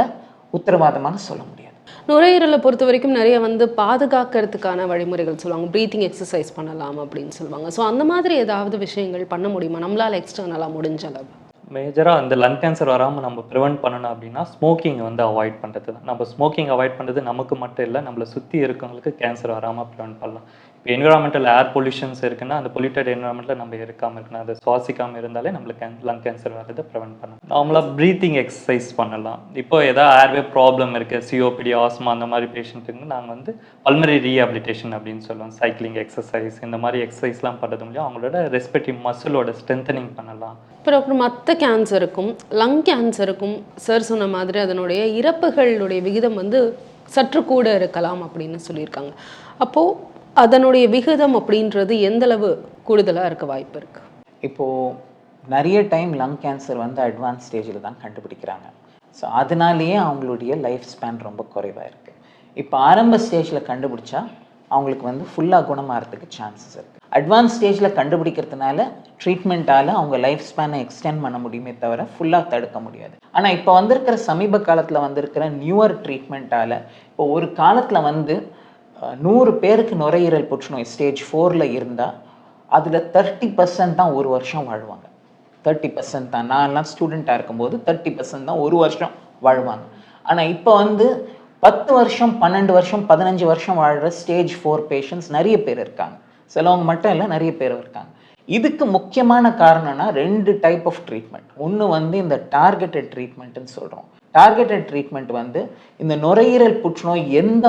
உத்தரவாதமாக சொல்ல முடியாது. நுரையீரலை பொறுத்த வரைக்கும் நிறைய வந்து பாதுகாக்கிறதுக்கான வழிமுறைகள் சொல்லுவாங்க. ப்ரீத்திங் எக்ஸசைஸ் பண்ணலாம் அப்படின்னு சொல்லுவாங்க. ஸோ அந்த மாதிரி ஏதாவது விஷயங்கள் பண்ண முடியுமா? நம்மளால் எக்ஸ்டர்னலாக முடிஞ்ச அளவு. மேஜராக அந்த லங் கேன்சர் வராமல் நம்ம ப்ரிவெண்ட் பண்ணணும் அப்படின்னா ஸ்மோக்கிங் வந்து அவாய்ட் பண்ணுறது தான் நம்ம ஸ்மோக்கிங் அவாய்ட் பண்ணுறது நமக்கு மட்டும் இல்லை நம்மளை சுற்றி இருக்கவங்களுக்கு கேன்சர் வராமல் ப்ரிவென்ட் பண்ணலாம். இப்போ என்விரான்மெண்டல் ஏர் பொல்யூஷன்ஸ் இருக்குன்னா அந்த பொல்யூட்டட் என்விரான்மெண்ட்டில் நம்ம இருக்காமல் இருக்கணும். அதை சுவாசிக்காமல் இருந்தாலே நம்மளுக்கு லங் கேன்சர் வரதை ப்ரிவென்ட் பண்ணலாம். நார்மலாக ப்ரீத்திங் எக்ஸசைஸ் பண்ணலாம். இப்போ ஏதாவது ஏர்வே ப்ராப்ளம் இருக்குது சிஓபிடி ஆஸ்மா அந்த மாதிரி பேஷண்ட்டுக்கு நாங்கள் வந்து பல்மரி ரீஹாபிலிட்டேஷன் அப்படின்னு சொல்லுவோம். சைக்கிளிங் எக்ஸசைஸ் இந்த மாதிரி எக்ஸசைஸ்லாம் பண்ணுறது மூலியம் அவங்களோட ரெஸ்பெக்டிவ் மசிலோட ஸ்ட்ரென்தனிங் பண்ணலாம். அப்புறம் அப்புறம் மற்ற கேன்சருக்கும் லங் கேன்சருக்கும் சார் சொன்ன மாதிரி அதனுடைய இறப்புகளுடைய விகிதம் வந்து சற்று கூட இருக்கலாம் அப்படின்னு சொல்லியிருக்காங்க. அப்போது அதனுடைய விகிதம் அப்படின்றது எந்தளவு கூடுதலாக இருக்க வாய்ப்பு இருக்குது இப்போது நிறைய டைம் லங் கேன்சர் வந்து அட்வான்ஸ் ஸ்டேஜில் தான் கண்டுபிடிக்கிறாங்க. ஸோ அதனாலேயே அவங்களுடைய லைஃப் ஸ்பேன் ரொம்ப குறைவாக இருக்குது இப்போ ஆரம்ப ஸ்டேஜில் கண்டுபிடிச்சா அவங்களுக்கு வந்து ஃபுல்லாக குணமாகறதுக்கு சான்சஸ் இருக்குது அட்வான்ஸ் ஸ்டேஜில் கண்டுபிடிக்கிறதுனால ட்ரீட்மெண்ட்டால் அவங்க லைஃப் ஸ்பேனை எக்ஸ்டெண்ட் பண்ண முடியுமே தவிர ஃபுல்லாக தடுக்க முடியாது. ஆனால் இப்போ வந்திருக்கிற சமீப காலத்தில் வந்திருக்கிற நியூவர் ட்ரீட்மெண்ட்டால் இப்போ ஒரு காலத்தில் வந்து நூறு பேருக்கு நுரையீரல் புற்றுநோய் ஸ்டேஜ் ஃபோரில் இருந்தால் அதில் தேர்ட்டி பர்சன்ட் தான் ஒரு வருஷம் வாழ்வாங்க. தேர்ட்டி பர்சன்ட் தான். நான்லாம் ஸ்டூடெண்ட்டாக இருக்கும்போது தேர்ட்டி பர்சன்ட் தான் ஒரு வருஷம் வாழ்வாங்க. ஆனால் இப்போ வந்து பத்து வருஷம் பன்னெண்டு வருஷம் பதினஞ்சு வருஷம் வாழ்கிற ஸ்டேஜ் ஃபோர் பேஷண்ட்ஸ் நிறைய பேர் இருக்காங்க. சிலவங்க மட்டும் இல்லை நிறைய பேர் இருக்காங்க. இதுக்கு முக்கியமான காரணம்னா ரெண்டு டைப் ஆஃப் ட்ரீட்மெண்ட் ஒன்று வந்து இந்த டார்கெட்டட் ட்ரீட்மெண்ட்டுன்னு சொல்கிறோம் டார்கெட்டட் ட்ரீட்மெண்ட் வந்து இந்த நுரையீரல் புற்றுநோய் எந்த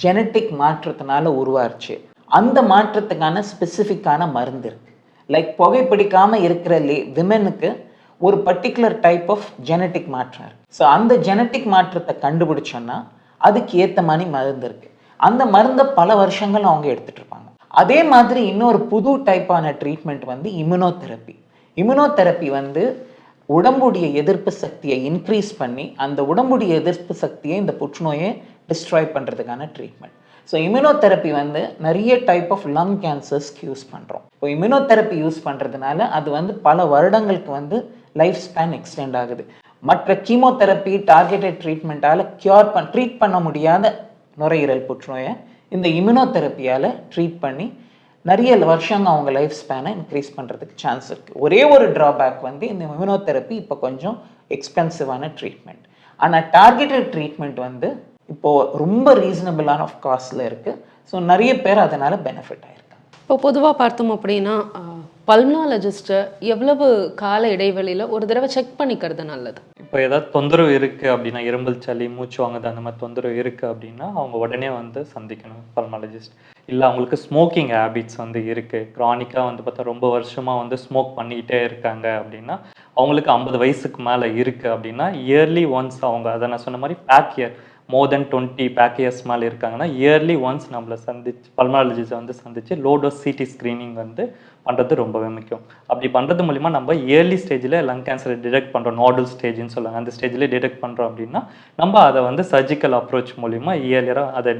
ஜெனட்டிக் மாற்றத்தினால உருவாச்சு. அந்த மாற்றத்துக்கான ஸ்பெசிஃபிக்கான மருந்து இருக்கு. லைக் புகைப்பிடிக்காமல் இருக்கிற லே விமனுக்கு ஒரு பர்டிகுலர் டைப் ஆஃப் ஜெனட்டிக் மாற்றம் இருக்கு. ஸோ அந்த ஜெனட்டிக் மாற்றத்தை கண்டுபிடிச்சோன்னா அதுக்கு ஏற்ற மாதிரி மருந்து இருக்கு. அந்த மருந்தை பல வருஷங்கள் அவங்க எடுத்துட்டு இருப்பாங்க. அதே மாதிரி இன்னொரு புது டைப்பான ட்ரீட்மெண்ட் வந்து இம்யூனோதெரப்பி இம்யூனோதெரப்பி வந்து உடம்புடைய எதிர்ப்பு சக்தியை இன்க்ரீஸ் பண்ணி அந்த உடம்புடைய எதிர்ப்பு சக்தியை இந்த புற்றுநோயை டிஸ்ட்ராய் பண்ணுறதுக்கான ட்ரீட்மெண்ட் ஸோ இம்யூனோதெரப்பி வந்து நிறைய டைப் ஆஃப் லங் கேன்சர்ஸ்க்கு யூஸ் பண்ணுறோம் இப்போ இம்யூனோதெரப்பி யூஸ் பண்ணுறதுனால அது வந்து பல வருடங்களுக்கு வந்து லைஃப் ஸ்பேன் எக்ஸ்டெண்ட் ஆகுது. மற்ற கீமோதெரப்பி டார்கெட்டட் ட்ரீட்மெண்ட்டால் க்யூர் பண் ட்ரீட் பண்ண முடியாத நுரையீரல் புற்றுநோயை இந்த இம்யூனோதெரப்பியால் ட்ரீட் பண்ணி நிறைய வருஷங்க அவங்க லைஃப் ஸ்பேனை இன்க்ரீஸ் பண்ணுறதுக்கு சான்ஸ் இருக்குது ஒரே ஒரு ட்ராபேக் வந்து இந்த இம்யூனோதெரப்பி இப்போ கொஞ்சம் எக்ஸ்பென்சிவான ட்ரீட்மெண்ட் ஆனால் டார்கெட்டட் ட்ரீட்மெண்ட் வந்து இப்போது ரொம்ப ரீசனபிளான ஆஃப் காஸ்டில் இருக்குது ஸோ நிறைய பேர் அதனால் பெனிஃபிட் ஆயிருக்காங்க. இப்போ பொதுவாக பார்த்தோம் அப்படின்னா பல்மனாலஜிஸ்ட்டை எவ்வளவு கால இடைவெளியில் ஒரு தடவை செக் பண்ணிக்கிறது நல்லது? இப்போ ஏதாவது தொந்தரவு இருக்குது அப்படின்னா இரும்பல் சளி மூச்சு வாங்குது அந்த மாதிரி தொந்தரவு இருக்குது அப்படின்னா அவங்க உடனே வந்து சந்திக்கணும் பல்மாலஜிஸ்ட் இல்லை அவங்களுக்கு ஸ்மோக்கிங் ஹேபிட்ஸ் வந்து இருக்குது க்ரானிக்காக வந்து பார்த்தா ரொம்ப வருஷமாக வந்து ஸ்மோக் பண்ணிக்கிட்டே இருக்காங்க அப்படின்னா அவங்களுக்கு ஐம்பது வயசுக்கு மேலே இருக்குது அப்படின்னா இயர்லி ஒன்ஸ் அவங்க அதை நான் சொன்ன மாதிரி pack year more than twenty pack years மேலே இருக்காங்கன்னா இயர்லி ஒன்ஸ் நம்மளை சந்திச்சு பல்மாலஜிஸ்ட்டை வந்து சந்திச்சு லோடோஸ் சிடி ஸ்க்ரீனிங் வந்து பண்ணுறது ரொம்பவே முக்கியம். அப்படி பண்ணுறது மூலிமா நம்ம இயர்லி ஸ்டேஜில் லங் கேன்சரை டிடெக்ட் பண்ணுறோம் நாடல் ஸ்டேஜ்னு சொல்லுவாங்க. அந்த ஸ்டேஜில் டிடெக்ட் பண்ணுறோம் அப்படின்னா நம்ம அதை வந்து சர்ஜிக்கல் அப்ரோச் மூலிமா இயர்லியராக அதை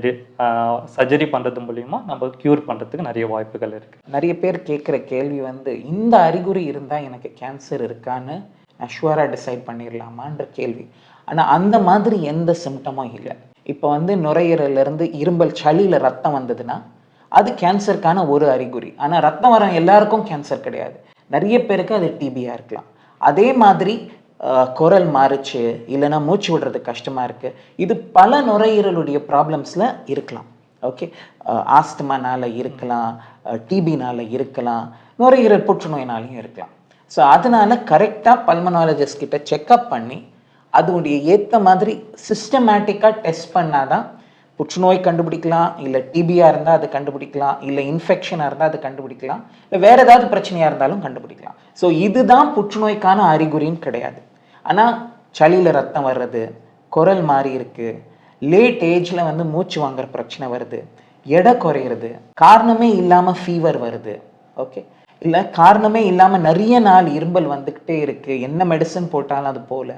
சர்ஜரி பண்ணுறது மூலிமா நம்ம க்யூர் பண்ணுறதுக்கு நிறைய வாய்ப்புகள் இருக்குது நிறைய பேர் கேட்குற கேள்வி வந்து இந்த அறிகுறி இருந்தால் எனக்கு கேன்சர் இருக்கான்னு அஷ்வராக டிசைட் பண்ணிடலாமான்ற கேள்வி. ஆனால் அந்த மாதிரி எந்த சிம்டமும் இல்லை. இப்போ வந்து நுரையீரலேருந்து இரும்பல் சளியில் ரத்தம் வந்ததுன்னா அது கேன்சருக்கான ஒரு அறிகுறி. ஆனால் ரத்தம் வர எல்லாருக்கும் கேன்சர் கிடையாது. நிறைய பேருக்கு அது டிபியாக இருக்கலாம். அதே மாதிரி குரல் மாறுச்சு இல்லைன்னா மூச்சு விடுறது கஷ்டமாக இருக்குது இது பல நுரையீரலுடைய ப்ராப்ளம்ஸில் இருக்கலாம். ஓகே ஆஸ்துமானால் இருக்கலாம் டிபினால் இருக்கலாம் நுரையீரல் புற்றுநோயினாலையும் இருக்கலாம். ஸோ அதனால கரெக்டாக பல்மனாலஜிஸ்ட் கிட்ட செக்அப் பண்ணி அதனுடைய ஏற்ற மாதிரி சிஸ்டமேட்டிக்காக டெஸ்ட் பண்ணால் தான் புற்றுநோய் கண்டுபிடிக்கலாம் இல்லை டிபியாக இருந்தால் அது கண்டுபிடிக்கலாம் இல்லை இன்ஃபெக்ஷனாக இருந்தால் அது கண்டுபிடிக்கலாம் இல்லை வேறு ஏதாவது பிரச்சனையாக இருந்தாலும் கண்டுபிடிக்கலாம். ஸோ இதுதான் புற்றுநோய்க்கான அறிகுறின்னு கிடையாது. ஆனால் சளியில் ரத்தம் வர்றது குரல் மாறி இருக்குது லேட் ஏஜில் வந்து மூச்சு வாங்குற பிரச்சனை வருது எடை குறையிறது காரணமே இல்லாமல் ஃபீவர் வருது ஓகே இல்லை காரணமே இல்லாமல் நிறைய நாள் இரும்பல் வந்துக்கிட்டே இருக்குது என்ன மெடிசன் போட்டாலும் அது போல்.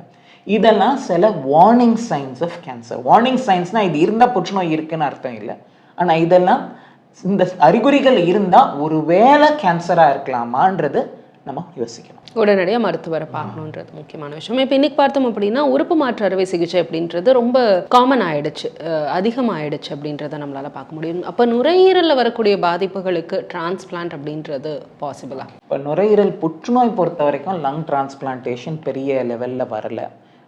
இதெல்லாம் சில warning signs of cancer warning சைன்ஸ்னால் இது இருந்தால் புற்றுநோய் இருக்குன்னு அர்த்தம் இல்லை. ஆனால் இதெல்லாம் இந்த அறிகுறிகள் இருந்தால் ஒருவேளை கேன்சராக இருக்கலாமான்றது நம்ம யோசிக்கணும். உடனடியாக மருத்துவரை பார்க்கணுன்றது முக்கியமான விஷயம். இப்போ இன்னைக்கு பார்த்தோம் அப்படின்னா உறுப்பு மாற்று அறுவை சிகிச்சை அப்படின்றது ரொம்ப காமன் ஆயிடுச்சு. அஹ் அதிகமாயிடுச்சு அப்படின்றத நம்மளால பார்க்க முடியும். அப்போ நுரையீரலில் வரக்கூடிய பாதிப்புகளுக்கு டிரான்ஸ்பிளான்ட் அப்படின்றது பாசிபிளா இப்போ நுரையீரல் புற்றுநோய் பொறுத்த வரைக்கும் லங் டிரான்ஸ்பிளான்டேஷன் பெரிய லெவலில் வரல.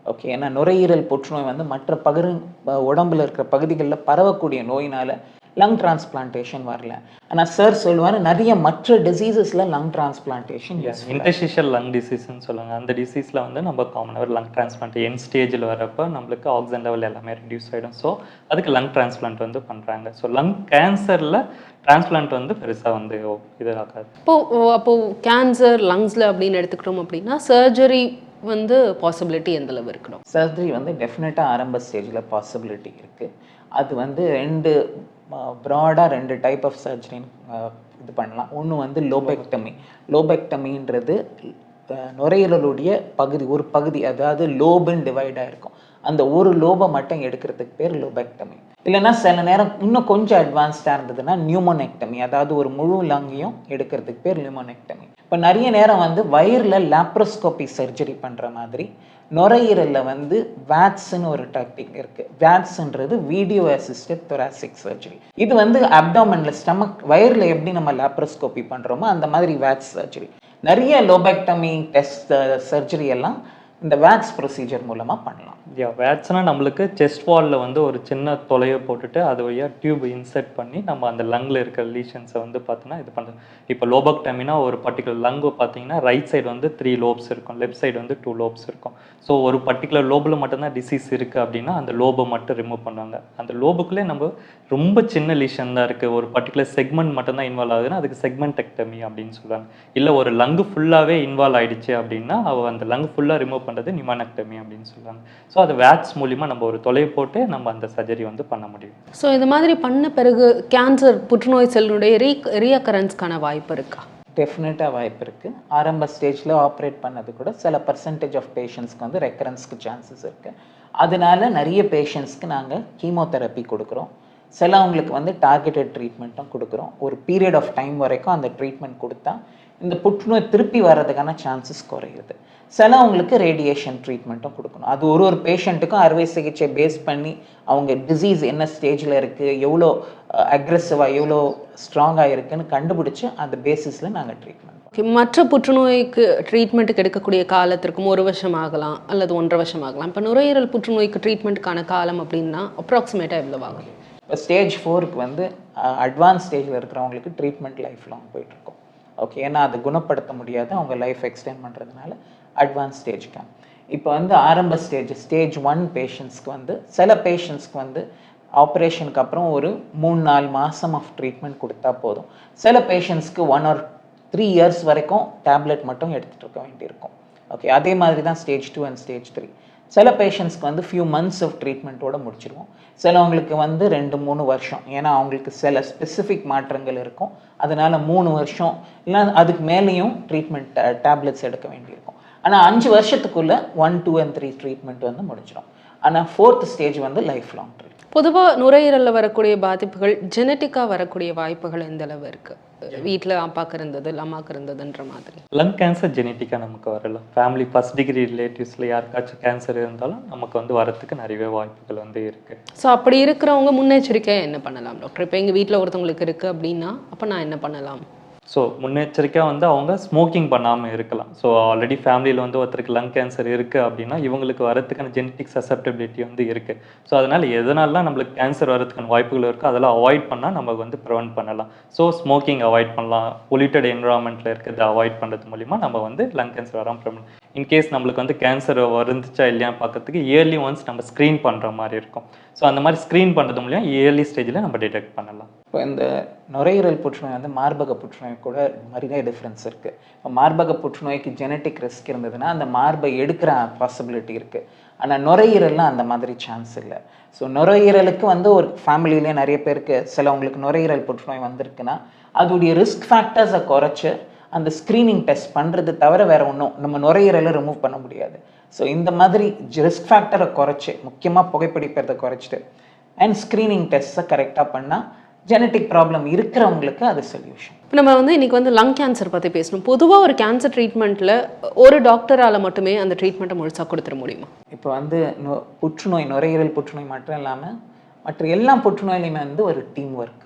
ஓகே ஏன்னா நுரையீரல் புற்றுநோய் வந்து மற்ற பகிரு உடம்புல இருக்கிற பகுதிகளில் பரவக்கூடிய நோயினால லங் டிரான்ஸ்பிளான்டேஷன் வரல. ஆனால் சார் சொல்லுவார் நிறைய மற்ற டிசீசஸில் லங் டிரான்ஸ்பிளான்டேஷன் இன்டர்சிஷியல் லங் டிசீஸ்னு சொல்லுவாங்க. அந்த டிசீஸில் வந்து நம்ம காமனாக லங் டிரான்ஸ்பிளான்ட் என் ஸ்டேஜில் வரப்போ நம்மளுக்கு ஆக்சிஜன் லெவல் எல்லாமே ரெடியூஸ் ஆகிடும் ஸோ அதுக்கு லங் டிரான்ஸ்பிளான்ட் வந்து பண்ணுறாங்க ஸோ லங் கேன்சரில் டிரான்ஸ்பிளான்ட் வந்து பெருசாக வந்து இது ஆகாது இப்போ அப்போ கேன்சர் லங்ஸ்ல அப்படின்னு எடுத்துக்கிட்டோம் அப்படின்னா சர்ஜரி வந்து பாசிபிலிட்டி எந்த அளவு இருக்கணும்? சர்ஜரி வந்து டெஃபினட்டாக ஆரம்ப ஸ்டேஜில் பாசிபிலிட்டி இருக்குது அது வந்து ரெண்டு ப்ராடாக ரெண்டு டைப் ஆஃப் சர்ஜரின்னு இது பண்ணலாம். ஒன்று வந்து லோபெக்டமி லோபெக்டமின்றது நுரையீரலுடைய பகுதி ஒரு பகுதி அதாவது லோபுன்னு டிவைடாக இருக்கும் அந்த ஒரு லோபை மட்டும் எடுக்கிறதுக்கு பேர் லோபெக்டமி இல்லைன்னா சில நேரம் இன்னும் கொஞ்சம் அட்வான்ஸ்டாக இருந்ததுன்னா நியூமோனெக்டமி அதாவது ஒரு முழு லங்கையும் எடுக்கிறதுக்கு பேர் நியூமோனெக்டமி இப்போ நிறைய நேரம் வந்து வயிறில் லேப்ரோஸ்கோபி சர்ஜரி பண்ணுற மாதிரி நுரையீரலில் வந்து வேட்ஸ்ன்னு ஒரு டாக்டிக் இருக்குது வேட்ஸ்ன்றது வீடியோ அசிஸ்டட் தொராசிக் சர்ஜரி இது வந்து அப்டாமனில் ஸ்டமக் வயரில் எப்படி நம்ம லேப்ரோஸ்கோபி பண்ணுறோமோ அந்த மாதிரி வேட்ஸ் சர்ஜரி நிறைய லோபெக்டமி டெஸ்ட் சர்ஜரி எல்லாம் இந்த வேக்ஸ் ப்ரொசீஜர் மூலமாக பண்ணலாம். யா வேக்ஸ்னால் நம்மளுக்கு செஸ்ட் வாலில் வந்து ஒரு சின்ன தொலையை போட்டுட்டு அது வழியாக டியூப் இன்செர்ட் பண்ணி நம்ம அந்த லங்கில் இருக்கிற லீஷன்ஸை வந்து பார்த்தோன்னா இது பண்ணுறது இப்போ லோபக்டமினா ஒரு பர்டிகுலர் லங்கு பார்த்தீங்கன்னா ரைட் சைடு வந்து த்ரீ லோப்ஸ் இருக்கும். லெஃப்ட் சைடு வந்து டூ லோப்ஸ் இருக்கும். ஸோ ஒரு பர்டிகுலர் லோபில் மட்டும்தான் டிசீஸ் இருக்குது அப்படின்னா அந்த லோபை மட்டும் ரிமூவ் பண்ணுவாங்க. அந்த லோபுக்குள்ளே நம்ம ரொம்ப சின்ன லீஷன் தான் இருக்குது ஒரு பர்டிகுலர் செக்மெண்ட் மட்டும்தான் இன்வால்வ் ஆகுதுன்னா அதுக்கு செக்மெண்ட் டெக்டமி அப்படின்னு சொல்லுவாங்க இல்லை ஒரு லங்கு ஃபுல்லாகவே இன்வால்வ் ஆகிடுச்சு அப்படின்னா அவ அந்த லங்கு ஃபுல்லாக ரிமூவ் பண்ணுறது நிமானக்டமி அப்படின்னு சொல்லுவாங்க ஸோ அது வேட்ஸ் மூலிமா நம்ம ஒரு தொலை போட்டு நம்ம அந்த சர்ஜரி வந்து பண்ண முடியும். ஸோ இது மாதிரி பண்ண பிறகு கேன்சர் புற்றுநோய் செல்லுடைய ரீ ரீஅக்கரன்ஸ்க்கான வாய்ப்பு இருக்கா? டெஃபினட்டாக வாய்ப்பு இருக்குது ஆரம்ப ஸ்டேஜில் ஆப்ரேட் பண்ணது கூட சில பர்சன்டேஜ் ஆஃப் பேஷண்ட்ஸ்க்கு வந்து ரெக்கரன்ஸ்க்கு சான்சஸ் இருக்குது அதனால நிறைய பேஷண்ட்ஸ்க்கு நாங்கள் கீமோதெரப்பி கொடுக்குறோம். சிலவங்களுக்கு வந்து டார்கெட்டட் ட்ரீட்மெண்ட்டும் கொடுக்குறோம். ஒரு பீரியட் ஆஃப் டைம் வரைக்கும் அந்த ட்ரீட்மெண்ட் கொடுத்தா இந்த புற்றுநோய் திருப்பி வர்றதுக்கான சான்சஸ் குறையுது. சிலவங்களுக்கு ரேடியேஷன் ட்ரீட்மெண்ட்டும் கொடுக்கணும். அது ஒரு ஒரு பேஷண்ட்டுக்கும் அறுவை சிகிச்சை பேஸ் பண்ணி அவங்க டிசீஸ் என்ன ஸ்டேஜில் இருக்குது எவ்வளோ அக்ரெசிவாக எவ்வளோ ஸ்ட்ராங்காக இருக்குன்னு கண்டுபிடிச்சு அந்த பேசிஸில் நாங்கள் ட்ரீட்மெண்ட் மற்ற புற்றுநோய்க்கு ட்ரீட்மெண்ட்டுக்கு எடுக்கக்கூடிய காலத்திற்கும் ஒரு வருஷம் ஆகலாம் அல்லது ஒன்றரை வருஷம் ஆகலாம். இப்போ நுரையீரல் புற்றுநோய்க்கு ட்ரீட்மெண்ட்டுக்கான காலம் அப்படின்னா அப்ராக்சிமேட்டாக எவ்வளோ ஆகும்? இப்போ ஸ்டேஜ் ஃபோருக்கு வந்து அட்வான்ஸ் ஸ்டேஜில் இருக்கிறவங்களுக்கு ட்ரீட்மெண்ட் லைஃப் லாங் போயிட்டுருக்கும் ஓகே ஏன்னா அது குணப்படுத்த முடியாது அவங்க லைஃப் எக்ஸ்டெண்ட் பண்ணுறதுனால அட்வான்ஸ் ஸ்டேஜ் கேம் இப்போ வந்து ஆரம்ப ஸ்டேஜ் ஸ்டேஜ் ஒன் பேஷண்ட்ஸ்க்கு வந்து சில பேஷண்ட்ஸ்க்கு வந்து ஆப்ரேஷனுக்கு அப்புறம் ஒரு மூணு நாலு மாதம் ஆஃப் ட்ரீட்மெண்ட் கொடுத்தா போதும். சில பேஷண்ட்ஸ்க்கு ஒன் ஆர் த்ரீ இயர்ஸ் வரைக்கும் டேப்லெட் மட்டும் எடுத்துகிட்டு இருக்க வேண்டியிருக்கும். ஓகே அதே மாதிரி தான் stage two and stage three சில பேஷண்ட்ஸ்க்கு வந்து ஃபியூ மந்த்ஸ் ஆஃப் ட்ரீட்மெண்ட்டோட முடிச்சிருவோம். சிலவங்களுக்கு வந்து ரெண்டு மூணு வருஷம். ஏன்னா அவங்களுக்கு சில ஸ்பெசிஃபிக் மாற்றங்கள் இருக்கும். அதனால் மூணு வருஷம். இல்லை அதுக்கு மேலேயும் ட்ரீட்மெண்ட் டேப்லெட்ஸ் எடுக்க வேண்டியிருக்கும். ஆனால் அஞ்சு வருஷத்துக்குள்ளே one two and three treatment வந்து முடிச்சிடும் ஆனால் ஃபோர்த் ஸ்டேஜ் வந்து லைஃப் லாங் பொதுவாக நுரையீரலில் வரக்கூடிய பாதிப்புகள் ஜெனட்டிக்காக வரக்கூடிய வாய்ப்புகள் எந்த அளவு இருக்குது வீட்டில் அப்பாக்கு இருந்தது அம்மாக்கு இருந்ததுன்ற மாதிரி. லங் கேன்சர் ஜெனட்டிக்காக நமக்கு வரலாம் ஃபேமிலி ஃபஸ்ட் டிகிரி ரிலேட்டிவ்ஸில் யாருக்காச்சும் கேன்சர் இருந்தாலும் நமக்கு வந்து வரத்துக்கு நிறையவே வாய்ப்புகள் வந்து இருக்குது ஸோ அப்படி இருக்கிறவங்க முன்னெச்சரிக்கையாக என்ன பண்ணலாம் டாக்டர் இப்போ எங்கள் வீட்டில் ஒருத்தவங்களுக்கு இருக்குது அப்படின்னா அப்போ நான் என்ன பண்ணலாம்? ஸோ முன்னெச்சரிக்கையாக வந்து அவங்க ஸ்மோக்கிங் பண்ணாமல் இருக்கலாம். ஸோ ஆல்ரெடி ஃபேமிலியில் வந்து ஒருத்தருக்கு லங் கேன்சர் இருக்குது அப்படின்னா இவங்களுக்கு வரதுக்கான ஜெனட்டிக் சசப்டபிலிட்டி வந்து இருக்குது ஸோ அதனால் எதனாலலாம் நம்மளுக்கு கேன்சர் வரதுக்கான வாய்ப்புகள் இருக்கோ அதெல்லாம் அவாய்ட் பண்ணால் நம்ம வந்து ப்ரிவெண்ட் பண்ணலாம். ஸோ ஸ்மோக்கிங் அவாய்ட் பண்ணலாம். பொல்யூட்டட் என்வரான்மெண்ட்டில் இருக்கிறத அவாய்ட் பண்ணுறது மூலிமா நம்ம வந்து லங் கேன்சர் வராமல் ப்ரிவென்ட் இன்கேஸ் நம்மளுக்கு வந்து கேன்சர் வருந்துச்சா இல்லையான்னு பார்க்கறதுக்கு இயர்லி ஒன்ஸ் நம்ம ஸ்க்ரீன் பண்ணுற மாதிரி இருக்கும். ஸோ அந்த மாதிரி ஸ்க்ரீன் பண்ணுறது மூலியம் இயர்லி ஸ்டேஜில் நம்ம டிடெக்ட் பண்ணலாம். இப்போ இந்த நுரையீரல் புற்றுநோய் வந்து மார்பக புற்றுநோய் கூட நிறைய டிஃப்ரென்ஸ் இருக்குது இப்போ மார்பக புற்றுநோய்க்கு ஜெனட்டிக் ரிஸ்க் இருந்ததுன்னா அந்த மார்பை எடுக்கிற பாசிபிலிட்டி இருக்குது ஆனால் நுரையீரல்லாம் அந்த மாதிரி சான்ஸ் இல்லை. ஸோ நுரையீரலுக்கு வந்து ஒரு ஃபேமிலியிலே நிறைய பேருக்கு சிலவங்களுக்கு நுரையீரல் புற்றுநோய் வந்திருக்குன்னா அதோடைய ரிஸ்க் ஃபேக்டர்ஸை குறைச்சி அந்த ஸ்க்ரீனிங் டெஸ்ட் பண்ணுறது தவிர வேறு ஒன்றும் நம்ம நுரையீரலை ரிமூவ் பண்ண முடியாது. ஸோ இந்த மாதிரி ரிஸ்க் ஃபேக்டரை குறைச்சி முக்கியமாக புகைப்பிடிப்பதை குறைச்சிட்டு அண்ட் ஸ்க்ரீனிங் டெஸ்ட்டை கரெக்டாக பண்ணால் ஜெனட்டிக் ப்ராப்ளம் இருக்கிறவங்களுக்கு அது சொல்யூஷன் இப்போ நம்ம வந்து இன்னைக்கு வந்து லங் கேன்சர் பற்றி பேசணும். பொதுவாக ஒரு கேன்சர் ட்ரீட்மெண்ட்டில் ஒரு டாக்டரால் மட்டுமே அந்த ட்ரீட்மெண்ட்டை முழுசாக கொடுத்துட முடியுமா? இப்போ வந்து புற்றுநோய் நுரையீரல் புற்றுநோய் மட்டும் இல்லாமல் மற்ற எல்லா புற்றுநோயிலையுமே வந்து ஒரு டீம் ஒர்க்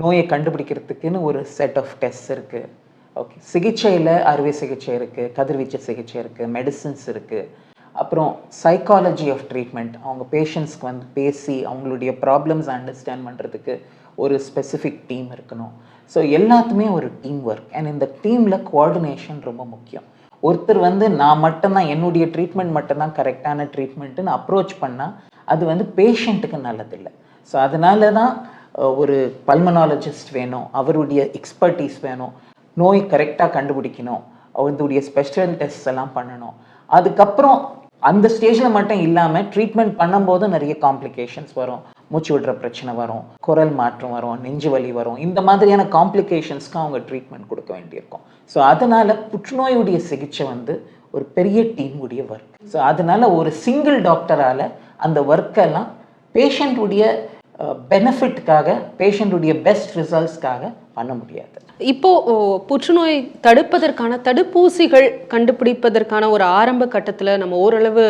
நோயை கண்டுபிடிக்கிறதுக்குன்னு ஒரு செட் ஆஃப் டெஸ்ட் இருக்குது ஓகே சிகிச்சையில் அறுவை சிகிச்சை இருக்குது கதிர்வீச்சு சிகிச்சை இருக்குது மெடிசின்ஸ் இருக்குது அப்புறம் சைக்காலஜி ஆஃப் ட்ரீட்மெண்ட் அவங்க பேஷண்ட்ஸ்க்கு வந்து பேசி அவங்களுடைய ப்ராப்ளம்ஸ் அண்டர்ஸ்டாண்ட் பண்ணுறதுக்கு ஒரு ஸ்பெசிஃபிக் டீம் இருக்கணும். ஸோ எல்லாத்துமே ஒரு டீம் ஒர்க் அண்ட் இந்த டீமில் கோஆர்டினேஷன் ரொம்ப முக்கியம். ஒருத்தர் வந்து நான் மட்டும்தான் என்னுடைய ட்ரீட்மெண்ட் மட்டும்தான் கரெக்டான ட்ரீட்மெண்ட்டுன்னு அப்ரோச் பண்ணால் அது வந்து பேஷண்ட்டுக்கு நல்லதில்லை. ஸோ அதனால தான் ஒரு பல்மனாலஜிஸ்ட் வேணும் அவருடைய எக்ஸ்பர்டீஸ் வேணும் நோய் கரெக்டாக கண்டுபிடிக்கணும் அவருடைய ஸ்பெஷல் டெஸ்ட் எல்லாம் பண்ணணும். அதுக்கப்புறம் அந்த ஸ்டேஜில் மட்டும் இல்லாமல் ட்ரீட்மெண்ட் பண்ணும்போது நிறைய காம்ப்ளிகேஷன்ஸ் வரும். மூச்சு விடுற பிரச்சனை வரும் குரல் மாற்றம் வரும் நெஞ்சு வலி வரும். இந்த மாதிரியான காம்ப்ளிகேஷன்ஸ்க்கு அவங்க ட்ரீட்மெண்ட் கொடுக்க வேண்டியிருக்கும். ஸோ அதனால் புற்றுநோயுடைய சிகிச்சை வந்து ஒரு பெரிய டீமுடைய ஒர்க் ஸோ அதனால் ஒரு சிங்கிள் டாக்டரால் அந்த ஒர்க்கெல்லாம் பேஷண்ட்டுடைய பெனிஃபிட்காக பேஷண்ட்டுடைய பெஸ்ட் ரிசல்ட்ஸ்க்காக பண்ண முடியாது. இப்போ புற்றுநோய் தடுப்பதற்கான தடுப்பூசிகள் கண்டுபிடிப்பதற்கான ஒரு ஆரம்ப கட்டத்துல நம்ம ஓரளவு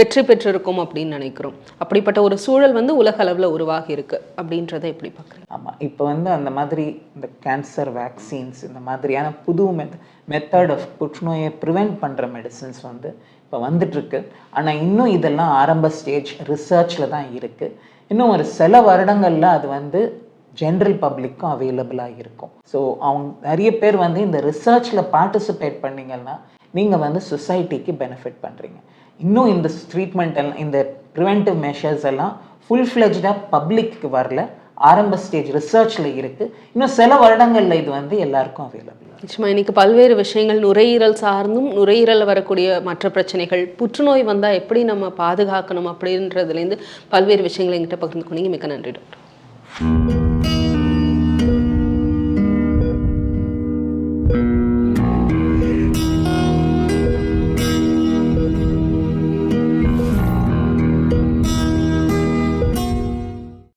வெற்றி பெற்றிருக்கோம் அப்படின்னு நினைக்கிறோம். அப்படிப்பட்ட ஒரு சூழல் வந்து உலக அளவுல உருவாகி இருக்கு. அப்படின்றத எப்படி பார்க்குறீங்க? ஆமாம் இப்போ வந்து அந்த மாதிரி இந்த கேன்சர் வேக்சின்ஸ் இந்த மாதிரியான புது மெத் மெத்தட் ஆஃப் புற்றுநோயை ப்ரிவெண்ட் பண்ணுற மெடிசின்ஸ் வந்து இப்போ வந்துட்டுருக்கு ஆனால் இன்னும் இதெல்லாம் ஆரம்ப ஸ்டேஜ் ரிசர்ச்சில் தான் இருக்குது இன்னும் ஒரு சில வருடங்களில் அது வந்து ஜென்ரல் பப்ளிக்கும் அவைலபிளாக இருக்கும் ஸோ அவங்க நிறைய பேர் வந்து இந்த ரிசர்ச்சில் பார்ட்டிசிபேட் பண்ணீங்கன்னா நீங்கள் வந்து சொசைட்டிக்கு பெனிஃபிட் பண்ணுறீங்க இன்னும் இந்த ட்ரீட்மெண்ட் எல்லாம் இந்த ப்ரிவென்டிவ் மெஷர்ஸ் எல்லாம் ஃபுல் ஃப்ளெஜ்டாக பப்ளிக்கு வரல. ஆரம்ப ஸ்டேஜ் ரிசர்ச்சில் இருக்குது இன்னும் சில வருடங்களில் இது வந்து எல்லாருக்கும் அவைலபிள் நிச்சயமா இன்னைக்கு பல்வேறு விஷயங்கள் நுரையீரல் சார்ந்தும் நுரையீரல் வரக்கூடிய மற்ற பிரச்சனைகள் புற்றுநோய் வந்தா எப்படி நம்ம பாதுகாக்கணும் அப்படின்றதுலேருந்து பல்வேறு விஷயங்களை எங்கிட்ட பகிர்ந்து கொண்டீங்க மிக்க நன்றி டாக்டர்.